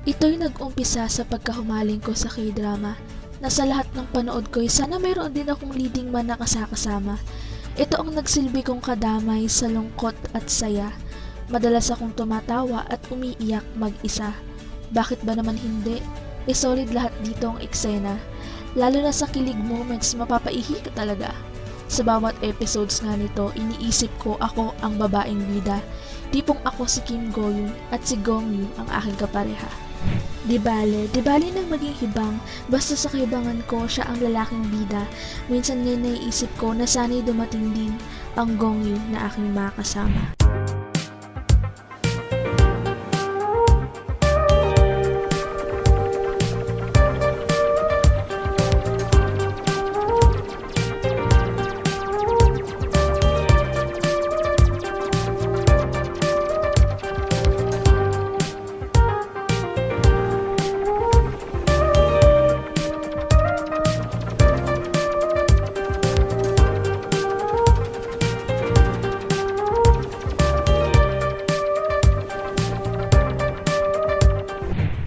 Ito'y nag-umpisa sa pagkahumaling ko sa K-drama na sa lahat ng panood ko'y sana mayroon din akong leading man na kasakasama. Ito ang nagsilbi kong kadamay sa lungkot at saya. Madalas akong tumatawa at umiiyak mag-isa. Bakit ba naman hindi? E solid lahat dito ang eksena. Lalo na sa kilig moments, mapapaihi ka talaga. Sa bawat episodes nga nito, iniisip ko ako ang babaeng bida. Tipong ako si Kim Go-yoon at si Gong Yoo ang aking kapareha. Di bale, di bale nang maging hibang, basta sa kaibangan ko siya ang lalaking bida. Minsan ngayon naiisip ko na sana'y dumating din ang Gong Yoo na aking makasama.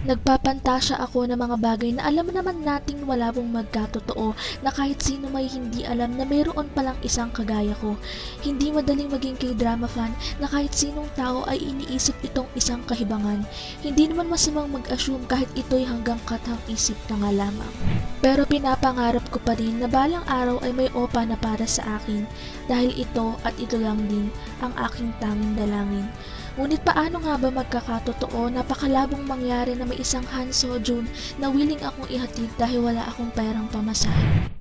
Nagpapantasya ako ng mga bagay na alam naman nating wala pong magkatotoo na kahit sino may hindi alam na mayroon palang isang kagaya ko. Hindi madaling maging k-drama fan na kahit sinong tao ay iniisip itong isang kahibangan. Hindi naman masamang mag-assume kahit ito'y hanggang katang isip na nga lamang. Pero pinapangarap ko pa rin na balang araw ay may opa na para sa akin dahil ito at ito lang din ang aking tanging dalangin. Ngunit paano nga ba magkakatotoo napakalabong mangyari na may isang Han Sojun na willing akong ihatid dahil wala akong perang pamasahe?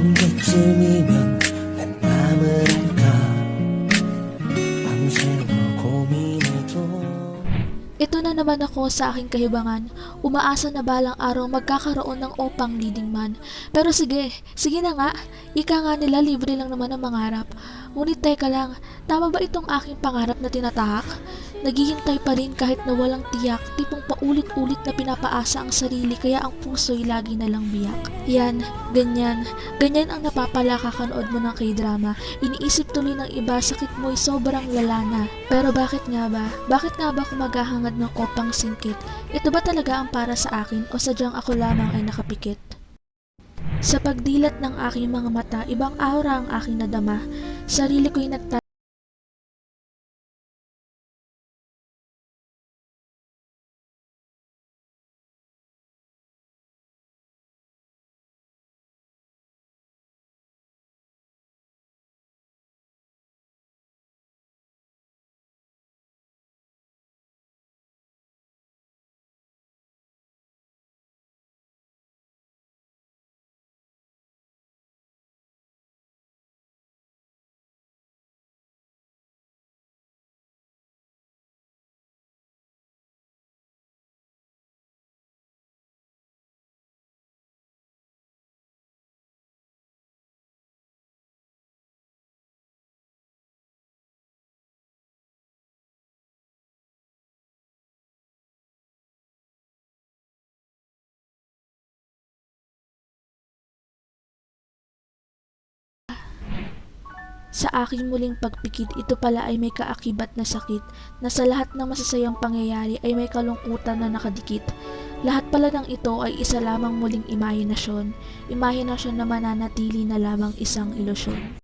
언제쯤이면 Ito na naman ako sa aking kahibangan. Umaasa na balang araw magkakaroon ng opang leading man. Pero sige, sige na nga. Ika nga nila libre lang naman ang mangarap. Ngunit teka lang, tama ba itong aking pangarap na tinatahak? Naghihintay pa rin kahit na walang tiyak, tipong paulit-ulit na pinapaasa ang sarili kaya ang puso'y lagi na lang biyak. Yan, ganyan. Ganyan ang napapala kakanood mo ng k-drama. Iniisip tuloy ng iba, sakit mo'y sobrang lala na. Pero bakit nga ba? Bakit nga ba ako maghahangad ng opang singkit? Ito ba talaga ang para sa akin o sadyang ako lamang ay nakapikit? Sa pagdilat ng aking mga mata, ibang aura ang aking nadama. Sarili ko'y nagta Sa aking muling pagpikit, ito pala ay may kaakibat na sakit na sa lahat ng masasayang pangyayari ay may kalungkutan na nakadikit. Lahat pala ng ito ay isa lamang muling imahinasyon, imahinasyon na mananatili na lamang isang ilusyon.